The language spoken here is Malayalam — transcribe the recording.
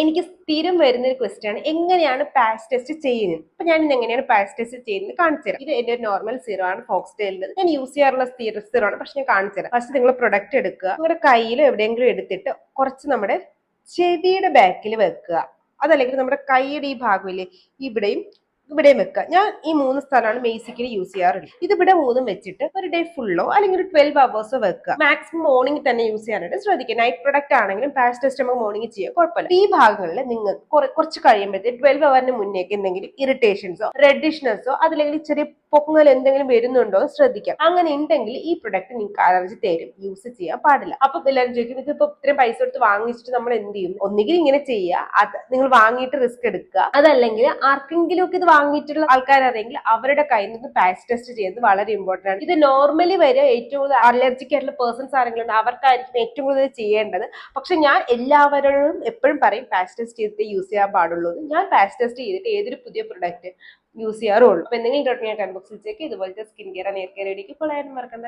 എനിക്ക് സ്ഥിരം വരുന്ന ഒരു ക്വസ്റ്റ്യൻ ആണ്. എങ്ങനെയാണ് പാസ് ടെസ്റ്റ് ചെയ്യുന്നത്? അപ്പൊ ഞാൻ ഇന്ന് എങ്ങനെയാണ് പാസ് ടെസ്റ്റ് ചെയ്യുന്നത് കാണിച്ചു തരാം. ഇത് എന്റെ ഒരു നോർമൽ സീറോ ആണ് ഫോക്സ് ടെയിലിൽ ഞാൻ യൂസ് ചെയ്യാറുള്ള സീറോ ആണ്. പക്ഷെ ഞാൻ കാണിച്ചു തരാം. ഫസ്റ്റ് നിങ്ങൾ പ്രൊഡക്റ്റ് എടുക്കുക. നിങ്ങളുടെ കയ്യിൽ എവിടെയെങ്കിലും എടുത്തിട്ട് കുറച്ച് നമ്മുടെ ചെവിയുടെ ബാക്കിൽ വെക്കുക. അതല്ലെങ്കിൽ നമ്മുടെ കൈയുടെ ഈ ഭാഗമില്ലേ ഇവിടെയും ഇവിടെയും വെക്കുക ഞാൻ ഈ മൂന്ന് സ്ഥലമാണ് ബേസിക്കലി യൂസ് ചെയ്യാറുള്ളത്. ഇത് ഇവിടെ മൂന്നും വെച്ചിട്ട് ഒരു ഡേ ഫുള്ളോ അല്ലെങ്കിൽ ഒരു ട്വൽവ് അവേഴ്സോ വെക്കുക മാക്സിമം മോർണിംഗ് തന്നെ യൂസ് ചെയ്യാനായിട്ട് ശ്രദ്ധിക്കുക. നൈറ്റ് പ്രൊഡക്റ്റ് ആണെങ്കിലും പാച്ച് ടെസ്റ്റ് നമുക്ക് മോർണിംഗ് ചെയ്യുക കുഴപ്പമില്ല. ഈ ഭാഗങ്ങളിൽ നിങ്ങൾ കുറെ- കുറച്ച് കഴിയുമ്പോഴത്തേക്ക് ട്വൽവ് അവറിന് മുന്നേക്ക് എന്തെങ്കിലും ഇറിറ്റേഷൻസോ റെഡിഷ്നെസ്സോ അതല്ലെങ്കിൽ ചെറിയ പൊങ്ങൽ എന്തെങ്കിലും വരുന്നുണ്ടോ എന്ന് ശ്രദ്ധിക്കാം. അങ്ങനെ ഉണ്ടെങ്കിൽ ഈ പ്രൊഡക്റ്റ് നിങ്ങൾക്ക് അലർജി തരും. യൂസ് ചെയ്യാൻ പാടില്ല. അപ്പൊ എല്ലാവരും ചോദിക്കും ഇതിപ്പോ ഇത്രയും പൈസ കൊടുത്ത് വാങ്ങിച്ചിട്ട് നമ്മൾ എന്ത് ചെയ്യും? ഒന്നുകിൽ ഇങ്ങനെ ചെയ്യുക. അത് നിങ്ങൾ വാങ്ങിയിട്ട് റിസ്ക് എടുക്കുക. അതല്ലെങ്കിൽ ആർക്കെങ്കിലും ഒക്കെ ഇത് വാങ്ങിയിട്ടുള്ള ആൾക്കാരറിയെങ്കിൽ അവരുടെ കയ്യിൽ നിന്ന് പാച്ച് ടെസ്റ്റ് ചെയ്യുന്നത് വളരെ ഇമ്പോർട്ടന്റ് ആണ്. ഇത് നോർമലി വരെ ഏറ്റവും കൂടുതൽ അലർജിക് ആയിട്ടുള്ള പേഴ്സൺസ് ആരെങ്കിലും അവർക്കായിരിക്കും ഏറ്റവും കൂടുതൽ ചെയ്യേണ്ടത്. പക്ഷെ ഞാൻ എല്ലാവരോടും എപ്പോഴും പറയും പാച്ച് ടെസ്റ്റ് ചെയ്തിട്ട് യൂസ് ചെയ്യാൻ പാടുള്ളൂ. ഞാൻ പാച്ച് ടെസ്റ്റ് ചെയ്തിട്ട് ഏതൊരു പുതിയ പ്രൊഡക്റ്റ് യൂസ് ചെയ്യാറുള്ളൂ. അപ്പൊ എന്തെങ്കിലും ഡോട്ട് ചെക്ക് ഇതുപോലത്തെ സ്കിൻ കെയർ നെയർ കെയർ ഇടയ്ക്ക് ഇപ്പോൾ മറക്കണ്ട.